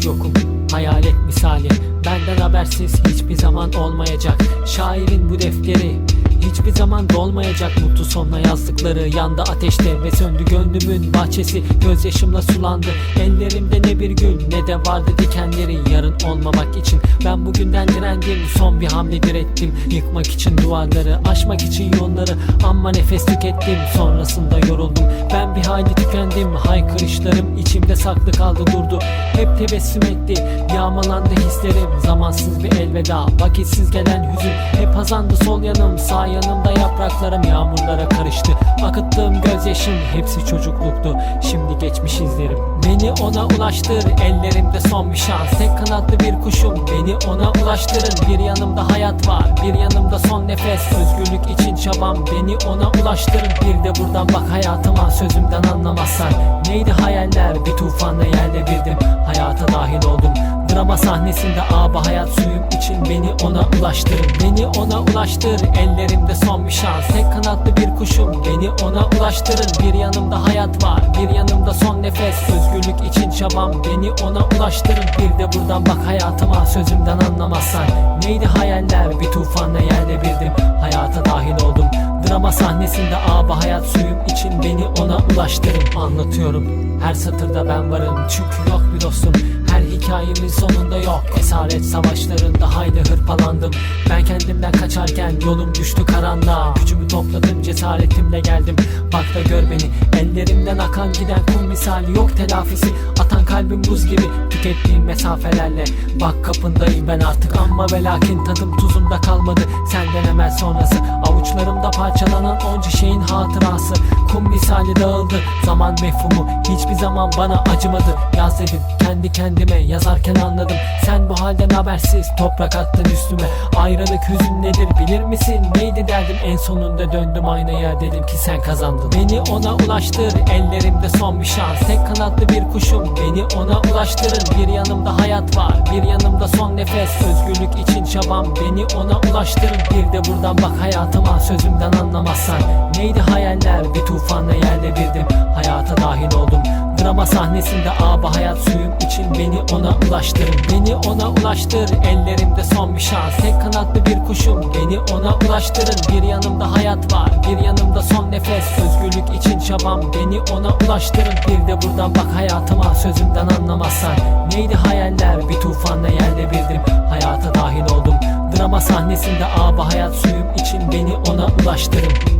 Artık yokum hayalet misali. Benden habersiz hiçbir zaman olmayacak. Şairin bu defteri Hiçbir zaman dolmayacak. Mutlu sonla yazdıkları Yanda ateşte ve söndü gönlümün bahçesi. Gözyaşımla sulandı. Ellerimde ne bir gül ne de vardı dikenleri. Yarın olmamak için ben bugünden direndim. Son bir hamle direttim Yıkmak için duvarları aşmak için yolları Amma nefes tükettim sonrasında yoruldum. Ben bir hayli tükendim haykırışlarım içimde saklı kaldı durdu. Hep tebessüm etti yağmalandı hislerim. Zamansız bir elveda vakitsiz gelen hüzün. Hep hazandı sol yanım sağ yanımda yapraklarım Yağmurlara karıştı. Akıttığım gözyaşım Hepsi çocukluktu. Şimdi geçmiş izlerim. Beni ona ulaştır ellerimde son bir şans. Tek kanatlı bir kuşum beni ona ulaştırın. Bir yanımda hayat var bir yanımda son nefes. Özgürlük için çabam beni ona ulaştırın. Bir de buradan bak hayatıma sözümden anlamazsan. Neydi hayaller? Bir tufanla yerle birdim. Hayata dahil oldum. Drama sahnesinde aba hayat suyum için beni ona ulaştır Beni ona ulaştır. Ellerimde son bir şans. Tek kanatlı bir kuşum. Beni ona ulaştırın. Bir yanımda hayat var. Bir yanımda son nefes. Özgürlük için çabam. Beni ona ulaştırın. Bir de buradan bak hayatıma sözümden anlamazsan. Neydi hayaller? Bir tufanla yerle birdim. Hayata dahil oldum Drama sahnesinde aba hayat suyum için beni ona ulaştırın. Anlatıyorum her satırda ben varım. Çünkü yok bir dostum Her hikayemin sonunda yok. Esaret savaşlarında hayli hırpalandım. Ben kendimden kaçarken yolum düştü karanlığa. Gücümü topladım cesaretimle geldim. Bak da gör beni ellerimden akan giden kum misali yok. Telafisi Atan kalbim buz gibi. Tükettiğim mesafelerle Bak kapındayım ben artık. Ama ve lakin tadım tuzumda kalmadı. Senden hemen sonrası avuçlarımda parçalanan onca şeyin hatırası. Kum misali dağıldı. Zaman mefhumu Hiçbir zaman bana acımadı. Yaz dedim kendi kendime yazarken anladım. Sen bu halden habersiz toprak attın üstüme. Ayrılık hüzün nedir bilir misin? Neydi derdim? En sonunda döndüm aynaya. Dedim ki sen kazandın. Beni ona ulaştır ellerimde son bir şans. Tek kanatlı bir kuşum beni ona ulaştırın. Bir yanımda hayat var bir yanımda son nefes. Özgürlük için çabam beni ona ulaştırın. Bir de buradan bak hayatıma sözümden anlamazsan. Neydi hayaller? Bir tufanla yerle birdim. Hayata dahil oldum. Drama sahnesinde aba hayat suyum beni ona ulaştırın Beni ona ulaştır. Ellerimde son bir şans. Tek kanatlı bir kuşum. Beni ona ulaştırın. Bir yanımda hayat var bir yanımda son nefes. Özgürlük için çabam. Beni ona ulaştırın. Bir de buradan bak hayatıma. Sözümden anlamazsan. Neydi hayaller? Bir tufanla yerle birdim Hayata dahil oldum. Drama sahnesinde aba hayat suyum için beni ona ulaştırın